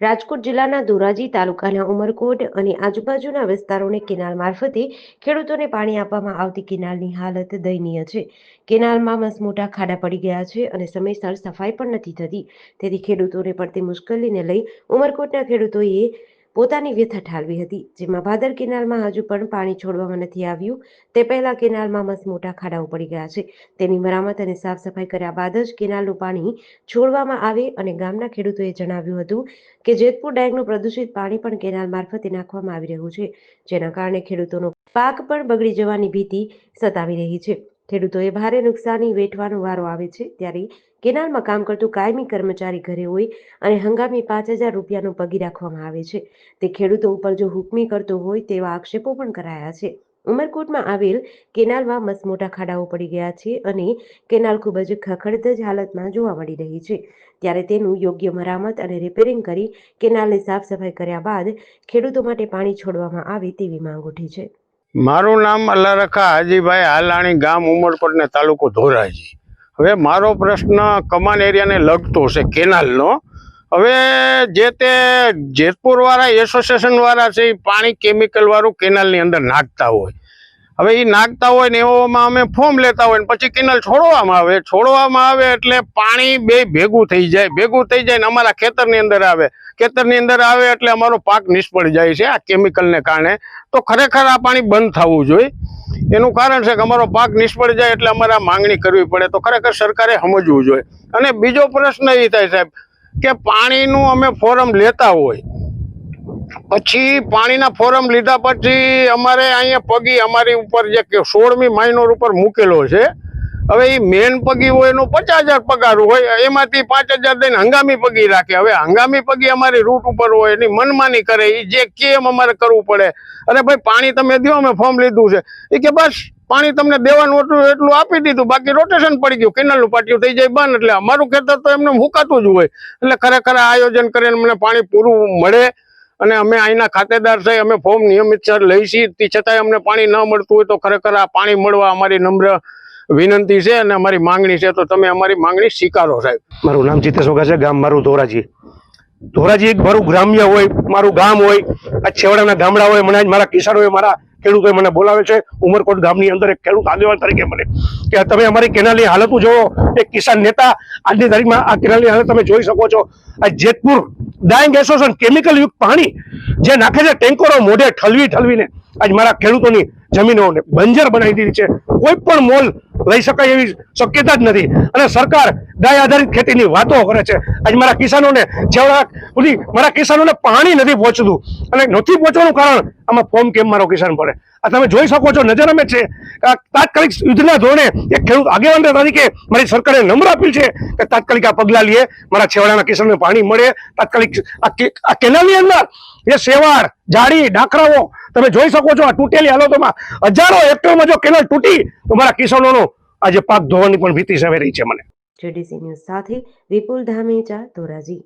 રાજકોટ જિલ્લાના ધોરાજી તાલુકાના ઉમરકોટ અને આજુબાજુના વિસ્તારોને કેનાલ મારફતે ખેડૂતોને પાણી આપવામાં આવતી કેનાલની હાલત દયનીય છે. કેનાલમાં મસમોટા ખાડા પડી ગયા છે અને સમયસર સફાઈ પણ નથી થતી. તેથી ખેડૂતોને પડતી મુશ્કેલીને લઈ ઉમરકોટના ખેડૂતોએ પોતાની વ્યથા ઠાલવી હતી, જેમાં ભાદર કેનાલમાં હજુ પણ પાણી છોડવામાં નથી આવ્યું. તે પહેલા કેનાલમાં મસ્ત મોટા ખાડાઓ પડી ગયા છે. તેની મરામત અને સાફ સફાઈ કર્યા બાદ જ કેનાલનું પાણી છોડવામાં આવે અને ગામના ખેડૂતોએ જણાવ્યું હતું કે જેતપુર ડાયગનું પ્રદૂષિત પાણી પણ કેનાલ મારફતે નાખવામાં આવી રહ્યું છે, જેના કારણે ખેડૂતોનો પાક પણ બગડી જવાની ભીતિ સતાવી રહી છે. ખેડૂતોએ ભારે નુકસાની વેઠવાનો વારો આવે છે. ત્યારે કેનાલમાં કામ કરતું કાયમી કર્મચારી ઘરે હોય અને હંગામી પાંચ હજાર રૂપિયાનું પગી રાખવામાં આવે છે. તે ખેડૂતો ઉપર જો હુકમી કરતો હોય તેવા આક્ષેપો પણ કરાયા છે. ઉમરકોટમાં આવેલ કેનાલમાં મસમોટા ખાડાઓ પડી ગયા છે અને કેનાલ ખૂબ જ ખખડધજ હાલતમાં જોવા મળી રહી છે. ત્યારે તેનું યોગ્ય મરામત અને રિપેરિંગ કરી કેનાલની સાફ સફાઈ કર્યા બાદ ખેડૂતો માટે પાણી છોડવામાં આવે તેવી માંગ ઉઠી છે. મારું નામ અલ્લારખા હાજીભાઈ હાલાણી ગામ ઉમરકોટ ને તાલુકો ધોરાજી. હવે મારો પ્રશ્ન કમાન એરિયાને લગતો છે, કેનાલનો. હવે જે તે જેતપુર વાળા એસોસિએશન વાળા છે, એ પાણી કેમિકલ વાળું કેનાલની અંદર નાખતા હોય. હવે એ નાખતા હોય ને એવોમાં અમે ફોર્મ લેતા હોય ને પછી કેનલ છોડવામાં આવે. છોડવામાં આવે એટલે પાણી બે ભેગું થઈ જાય. ભેગું થઈ જાય ને અમારા ખેતરની અંદર આવે. ખેતરની અંદર આવે એટલે અમારો પાક નિષ્ફળ જાય છે આ કેમિકલને કારણે. તો ખરેખર આ પાણી બંધ થવું જોઈએ. એનું કારણ છે કે અમારો પાક નિષ્ફળ જાય એટલે અમારે માંગણી કરવી પડે. તો ખરેખર સરકારે સમજવું જોઈએ. અને બીજો પ્રશ્ન એ થાય સાહેબ, કે પાણીનું અમે ફોરમ લેતા હોય પછી પાણીના ફોરમ લીધા પછી અમારે અહીંયા પગી અમારી ઉપર જે સોળમી માઇનોર ઉપર મૂકેલો છે. હવે એ મેન પગી હોય એનો પચાસ હજાર પગાર હોય, એમાંથી પાંચ હજાર દઈને હંગામી પગી રાખે. હવે હંગામી પગી અમારી રૂટ ઉપર હોય, એની મનમાની કરે એ જે કેમ અમારે કરવું પડે. અરે ભાઈ, પાણી તમે દો અમે ફોર્મ લીધું છે. એ કે બસ, પાણી તમને દેવાનું એટલું એટલું આપી દીધું, બાકી રોટેશન પડી ગયું. કેનાલનું પાટિયું થઈ જાય બંધ, એટલે અમારું ખેતર તો એમને હુકાતું જ હોય. એટલે ખરેખર આયોજન કરીને અમને પાણી પૂરું મળે. અને અમે અહીંના ખાતેદાર છે અમે ફોર્મ નિયમિત લઈ છીએ તે છતાંય અમને પાણી ન મળતું હોય તો ખરેખર આ પાણી મળવા અમારી નમ્ર વિનંતી છે અને અમારી માંગણી છે. તો તમે અમારી માંગણી સ્વીકારો સાહેબ. મારું નામ જીતેશ ઓગા છે, ગામ મારું ધોરાજી. ધોરાજી એક મારું ગ્રામ્ય હોય, મારું ગામ હોય, આ છેવાડાના ગામડા હોય, મને મારા મારા હોય, મારા ખેડૂતોએ મને બોલાવે છે, ઉમરકોટ ગામની અંદર એક ખેડૂત આગેવાન તરીકે મને કે તમે અમારી કેનાલની હાલત જોવો એક કિસાન નેતા આજની તારીખમાં આ કેનાલની હાલત તમે જોઈ શકો છો. આ જેતપુર ડાયંગ એસોસિએશન કેમિકલ યુક્ત પાણી, જે નાખે છે ટેન્કરો મોઢે ઠલવી ઠલવીને. આજ મારા ખેડૂતોની જમીનોને બંજર બનાવી દીધી છે. કોઈ પણ મોલ લઈ શકાય એવી શક્યતા જ નથી. અને સરકાર ગાય આધારિત ખેતીની વાતો કરે છે. આજે મારા કિસાનોને જેવડા સુધી મારા કિસાનોને પાણી નથી પહોંચતું. અને નથી પહોંચવાનું કારણ આમાં ફોર્મ કેમ મારો કિસાન પડે આ તમે જોઈ શકો છો, નજર અમે છે. તાત્કાલિક યુદ્ધના ધોરણે એક ખેડૂત આગેવાન તરીકે મારી સરકારે નમ્ર અપીલ છે કે તાત્કાલિક આ પગલાં લઈએ મારા છેવાડાના કિસાનને પાણી મળે. તાત્કાલિક આ કેનાલની અંદર એ સેવાળ જાડી ડાકરાઓ તમે જોઈ શકો છો આ તૂટેલી હાલતોમાં હજારો હેક્ટરમાં જો કેનાલ તૂટી, તો મારા કિસાનોનો આજે પાક ધોવાની પણ ભીતિ સેવાઈ રહી છે મને. જેડીસી ન્યૂઝ સાથે વિપુલ ધામેચા ધોરાજી.